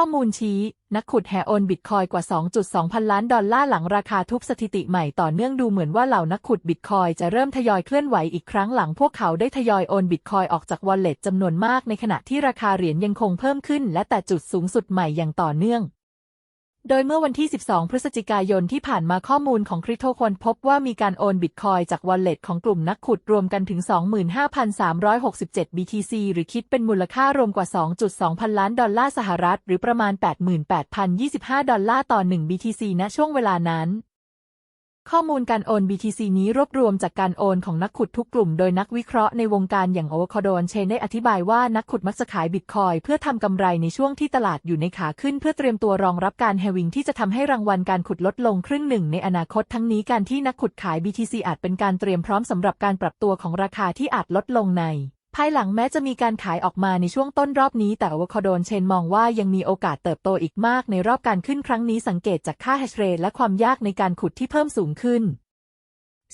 ข้อมูลชี้ นักขุดแห่โอนบิตคอยกว่า 2.2 พันล้านดอลลาร์หลังราคาทุบสถิติใหม่ต่อเนื่องดูเหมือนว่าเหล่านักขุดบิตคอยจะเริ่มทยอยเคลื่อนไหวอีกครั้งหลังพวกเขาได้ทยอยโอนบิตคอยออกจากวอลเล็ตจำนวนมากในขณะที่ราคาเหรียญยังคงเพิ่มขึ้นและแต่จุดสูงสุดใหม่อย่างต่อเนื่อง โดยเมื่อวันที่ 12 พฤศจิกายนที่ผ่านมาข้อมูลของคริปโตคนพบว่ามีการโอนบิตคอยจากวอลเล็ตของกลุ่มนักขุดรวมกันถึง 25,367 BTC หรือคิดเป็นมูลค่ารวมกว่า 2.2 พันล้านดอลลาร์สหรัฐ หรือประมาณ 88,025 ดอลลาร์ต่อ 1 BTC ณ ช่วงเวลานั้น ข้อมูลการโอน BTC นี้รวบรวมจากการโอนของนักขุดทุกกลุ่มโดยนักวิเคราะห์ในวงการอย่างโอวคาโดนเชนได้อธิบายว่านักขุดมักจะขายบิตคอยเพื่อทำกำไรในช่วงที่ตลาดอยู่ในขาขึ้นเพื่อเตรียมตัวรองรับการแฮวิงที่จะทำให้รางวัลการขุดลดลงครึ่งหนึ่งในอนาคตทั้งนี้การที่นักขุดขาย BTC อาจเป็นการเตรียมพร้อมสำหรับการปรับตัวของราคาที่อาจลดลงใน ภายหลังแม้จะมีการขายออกมาในช่วงต้นรอบนี้ แต่อวคาโดนเชนมองว่ายังมีโอกาสเติบโตอีกมากในรอบการขึ้นครั้งนี้สังเกตจากค่าแฮชเรทและความยากในการขุดที่เพิ่มสูงขึ้น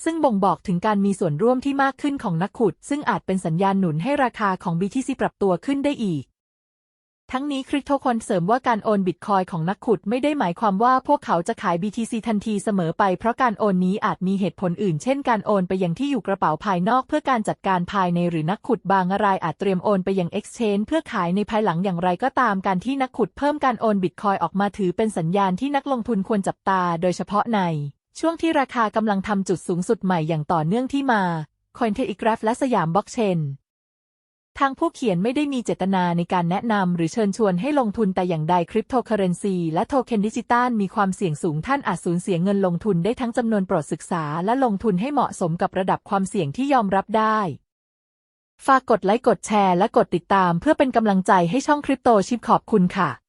ซึ่งบ่งบอกถึงการมีส่วนร่วมที่มากขึ้นของนักขุด ซึ่งอาจเป็นสัญญาณหนุนให้ราคาของ BTC ปรับตัวขึ้นได้อีก ทั้งนี้คริปโตคอนเสริมว่าการโอนบิตคอยของนักขุดไม่ได้หมายความว่าพวกเขาจะขาย BTC ทันทีเสมอไปเพราะการโอนนี้อาจมีเหตุผลอื่น เช่นการโอนไปยังที่อยู่กระเป๋าภายนอกเพื่อการจัดการภายในหรือนักขุดบางรายอาจเตรียมโอนไปยัง Exchange เพื่อขายในภายหลังอย่างไรก็ตามการที่นักขุดเพิ่มการโอนบิตคอยออกมาถือเป็นสัญญาณที่นักลงทุนควรจับตา โดยเฉพาะใน ช่วงที่ราคากำลังทำจุดสูงสุดใหม่อย่างต่อเนื่องที่มา Cointelegraph และสยามบล็อกเชน ทางผู้เขียนไม่ได้มีเจตนาในการแนะนำหรือเชิญชวนให้ลงทุนแต่อย่างใดคริปโตเคอเรนซีและโทเค็นดิจิตอลมีความเสี่ยงสูงท่านอาจสูญเสียเงินลงทุนได้ทั้งจำนวนโปรดศึกษาและลงทุนให้เหมาะสมกับระดับความเสี่ยงที่ยอมรับได้ ฝากกดไลค์กดแชร์และกดติดตามเพื่อเป็นกำลังใจให้ช่องคริปโตชิปขอบคุณค่ะ